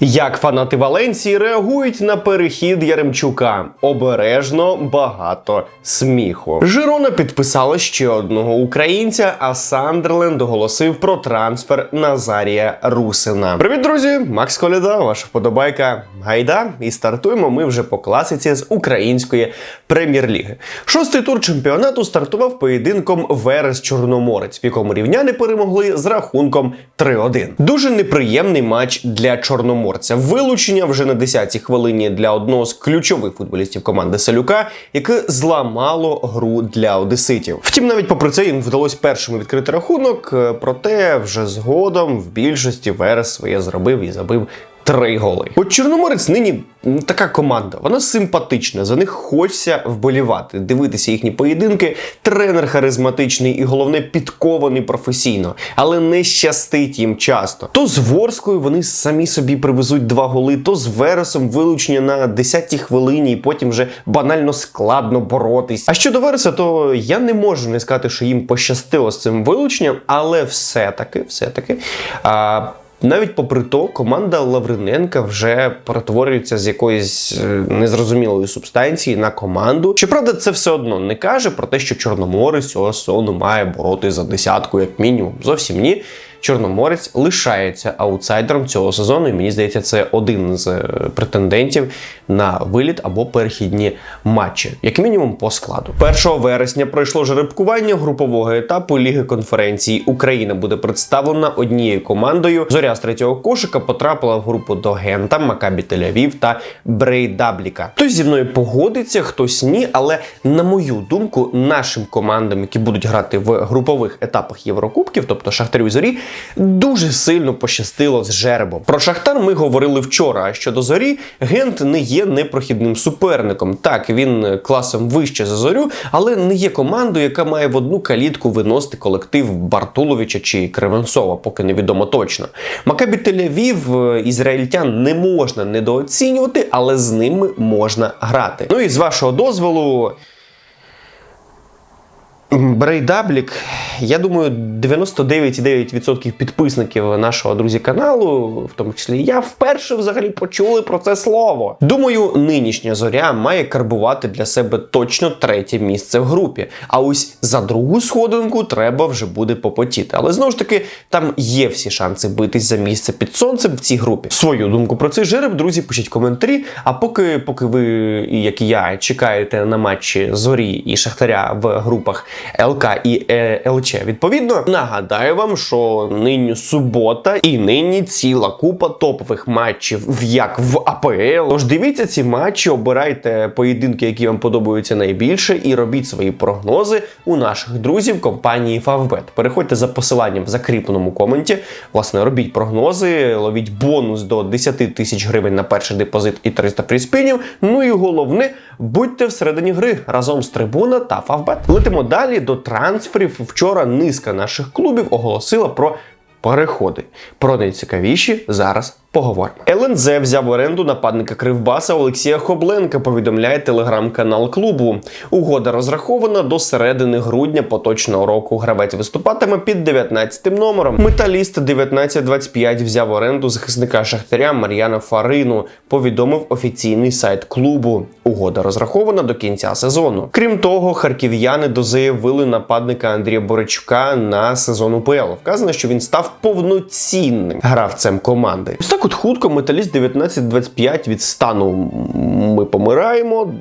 Як фанати Валенції реагують на перехід Яремчука? Обережно багато сміху. Жирона підписала ще одного українця, а Сандерленд оголосив про трансфер Назарія Русина. Привіт, друзі! Макс Коляда, ваша вподобайка. Гайда, і стартуємо ми вже по класиці з української прем'єр-ліги. Шостий тур чемпіонату стартував поєдинком Верес Чорноморець, в якому рівняни перемогли з рахунком 3-1. Дуже неприємний матч для Чорноморця. Вилучення вже на 10-й хвилині для одного з ключових футболістів команди Салюка, яке зламало гру для одеситів. Втім, навіть попри це їм вдалося першими відкрити рахунок, е, проте вже згодом в більшості Верес своє зробив і забив. Три голи. От Чорноморець нині така команда. Вона симпатична. За них хочеться вболівати, дивитися їхні поєдинки. Тренер харизматичний і головне підкований професійно, але не щастить їм часто. То з Ворською вони самі собі привезуть два голи, то з Вересом вилучення на 10-й хвилині, і потім вже банально складно боротись. А щодо Вереса, то я не можу не сказати, що їм пощастило з цим вилученням, але все-таки, все-таки. А, навіть попри то, команда Лавриненка вже перетворюється з якоїсь е, незрозумілої субстанції на команду. Щоправда, це все одно не каже про те, що Чорноморець цього сону має бороти за десятку, як мінімум. Зовсім ні. Чорноморець лишається аутсайдером цього сезону, і мені здається, це один з е, претендентів на виліт або перехідні матчі, як мінімум по складу. 1 вересня пройшло жеребкування групового етапу Ліги конференції. Україна буде представлена однією командою. Зоря з третього кошика потрапила в групу до Гента, Макабі Тель-Авів та Брейдабліка. Хтось зі мною погодиться, хтось ні. Але на мою думку, нашим командам, які будуть грати в групових етапах Єврокубків, тобто Шахтарю зорі, дуже сильно пощастило з жеребом. Про Шахтар ми говорили вчора. А щодо зорі, Гент не є непрохідним суперником. Так, він класом вище за зорю, але не є командою, яка має в одну калітку виносити колектив Бартуловича чи Кривенцова, поки невідомо точно. Макабі Тель-Авів е, ізраїльтян не можна недооцінювати, але з ними можна грати. Ну і з вашого дозволу. Брейдаблік, я думаю, 99,9% підписників нашого друзі каналу, в тому числі я, вперше взагалі почули про це слово. Думаю, нинішня зоря має карбувати для себе точно третє місце в групі. А ось за другу сходинку треба вже буде попотіти. Але знову ж таки, там є всі шанси битись за місце під сонцем в цій групі. Свою думку про цей жереб, друзі, пишіть коментарі. А поки, поки ви, як і я, чекаєте на матчі зорі і Шахтаря в групах. ЛК і е, ЛЧ. Відповідно, нагадаю вам, що нині субота і нині ціла купа топових матчів як в АПЛ. Тож дивіться ці матчі, обирайте поєдинки, які вам подобаються найбільше, і робіть свої прогнози у наших друзів компанії Favbet. Переходьте за посиланням в закріпленому коменті. Власне, робіть прогнози, ловіть бонус до 10 тисяч гривень на перший депозит і 300 приспінів. Ну і головне, будьте всередині гри разом з трибуна та Favbet. Летимо далі до трансферів. Вчора низка наших клубів оголосила про переходи. Про найцікавіші зараз поговоримо. ЛНЗ взяв в оренду нападника Кривбаса Олексія Хобленка. Повідомляє телеграм-канал клубу. Угода розрахована до середини грудня поточного року. Гравець виступатиме під 19 номером. Металіст 1925 взяв в оренду захисника Шахтаря Мар'яна Фарину. Повідомив офіційний сайт клубу. Угода розрахована до кінця сезону. Крім того, харків'яни дозаявили нападника Андрія Боричука на сезон УПЛ. Вказано, що він став повноцінним гравцем команди. Ось так от хутко металіст 19-25 від стану ми помираємо,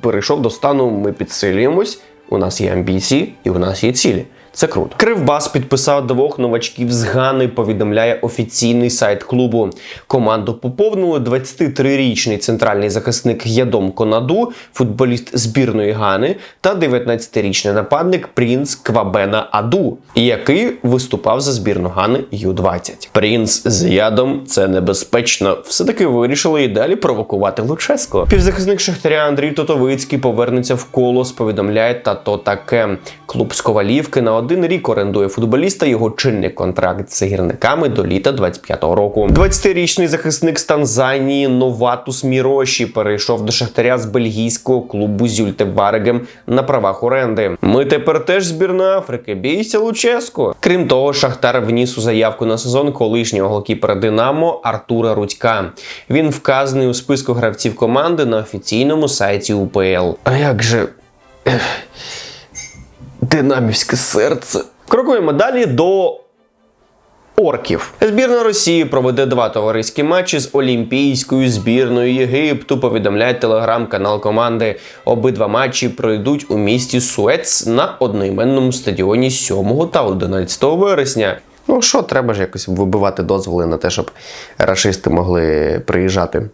перейшов до стану ми підсилюємось. У нас є амбіції і у нас є цілі. Це круто. Кривбас підписав двох новачків з Гани. Повідомляє офіційний сайт клубу. Команду поповнили 23-річний центральний захисник Ядом Конаду, футболіст збірної Гани, та 19-річний нападник Прінц Квабена Аду, який виступав за збірну Гани Ю-20. Прінц з ядом це небезпечно. Все таки вирішили і далі провокувати Луческо. Півзахисник Шахтаря Андрій Тотовицький повернеться в колос. Повідомляє та то таке. Клуб з Ковалівки на один рік орендує футболіста. Його чинний контракт з гірниками до літа 25-го року. 20-річний захисник з Танзанії Новатус Міроші перейшов до Шахтаря з бельгійського клубу Зюльте Барегем на правах оренди. Ми тепер теж збірна Африки. Бійся Луческо. Крім того, Шахтар вніс у заявку на сезон колишнього голкіпера Динамо Артура Рудька. Він вказаний у списку гравців команди на офіційному сайті УПЛ. А як же динамівське серце? Крокуємо далі до орків. Збірна Росії проведе два товариські матчі з олімпійською збірною Єгипту. Повідомляє телеграм-канал команди. Обидва матчі пройдуть у місті Суец на одноіменному стадіоні 7 та 11 вересня. Ну що, треба ж якось вибивати дозволи на те, щоб рашисти могли приїжджати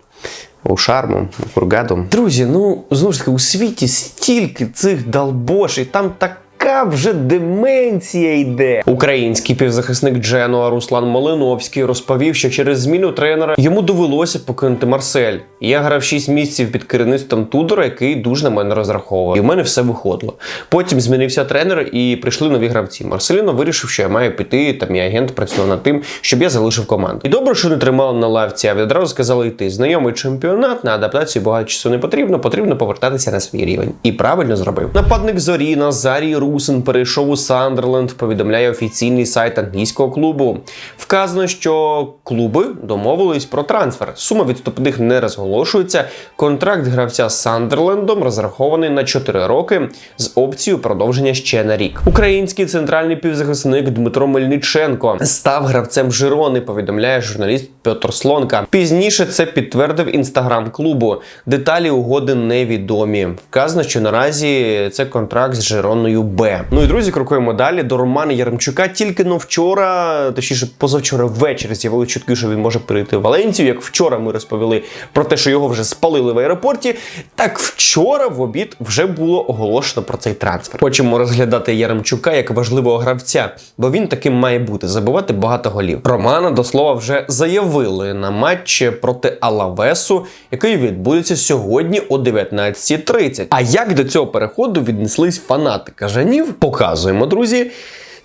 у шарму, у Хургаду. Друзі, ну знову ж таки, у світі стільки цих далбошей, там так. Яка вже деменція йде. Український півзахисник Дженуа Руслан Малиновський розповів, що через зміну тренера йому довелося покинути Марсель. Я грав 6 місяців під керівництвом Тудора, який дуже на мене розраховував. І в мене все виходило. Потім змінився тренер і прийшли нові гравці. Марселіно вирішив, що я маю піти. Там мій агент працював над тим, щоб я залишив команду. І добре, що не тримали на лавці, а відразу сказали йти. Знайомий чемпіонат на адаптацію багато часу не потрібно, потрібно повертатися на свій рівень. І правильно зробив. Нападник зорі Назарій Русин перейшов у Сандерленд. Повідомляє офіційний сайт англійського клубу. Вказано, що клуби домовились про трансфер. Сума відступних не розголошується. Контракт гравця з Сандерлендом розрахований на 4 роки з опцією продовження ще на рік. Український центральний півзахисник Дмитро Мельниченко став гравцем Жирони. Повідомляє журналіст Петр Слонка. Пізніше це підтвердив інстаграм клубу. Деталі угоди невідомі. Вказано, що наразі це контракт з Жироною Б. Ну і друзі, крокуємо далі до Романа Яремчука. Тільки но вчора, точніше, позавчора ввечері з'явили чутки, що він може перейти в Валенцію. Як вчора ми розповіли про те, що його вже спалили в аеропорті. Так вчора в обід вже було оголошено про цей трансфер. Хочемо розглядати Яремчука як важливого гравця, бо він таким має бути забивати багато голів. Романа до слова вже заявили на матчі проти Алавесу, який відбудеться сьогодні о 19.30. А як до цього переходу віднеслись фанати кажанів? Показуємо, друзі.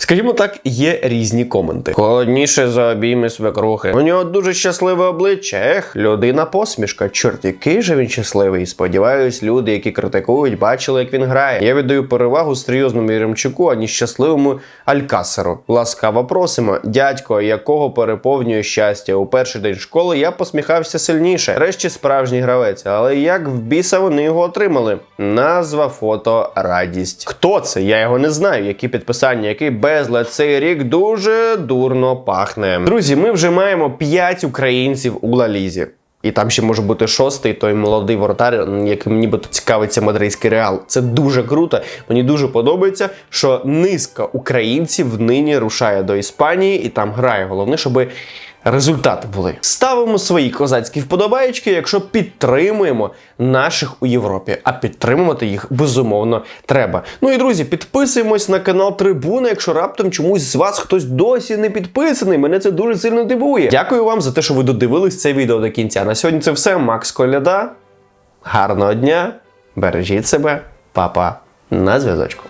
Скажімо так, є різні коменти. Холодніше за обійми свекрухи. У нього дуже щасливе обличчя. Ех, людина посмішка. Чорт, який же він щасливий. Сподіваюсь, люди, які критикують, бачили, як він грає. Я віддаю перевагу серйозному Єремчуку, ані щасливому Алькасеру. Ласкаво просимо. Дядько, якого переповнює щастя. У перший день школи я посміхався сильніше. Решті справжній гравець. Але як в біса вони його отримали? Назва, фото, радість. Хто це? Я його не знаю. Які підписання, який безлад цей рік дуже дурно пахне. Друзі, ми вже маємо 5 українців у Лалізі. І там ще може бути шостий, той молодий воротар, яким нібито цікавиться мадридський реал. Це дуже круто. Мені дуже подобається, що низка українців нині рушає до Іспанії і там грає. Головне, щоб результати були. Ставимо свої козацькі вподобаєчки, якщо підтримуємо наших у Європі. А підтримувати їх безумовно треба. Ну і друзі, підписуємось на канал Трибуна, якщо раптом чомусь з вас хтось досі не підписаний. Мене це дуже сильно дивує. Дякую вам за те, що ви додивились це відео до кінця. На сьогодні це все. Макс Коляда. Гарного дня, бережіть себе, папа, на зв'язочку.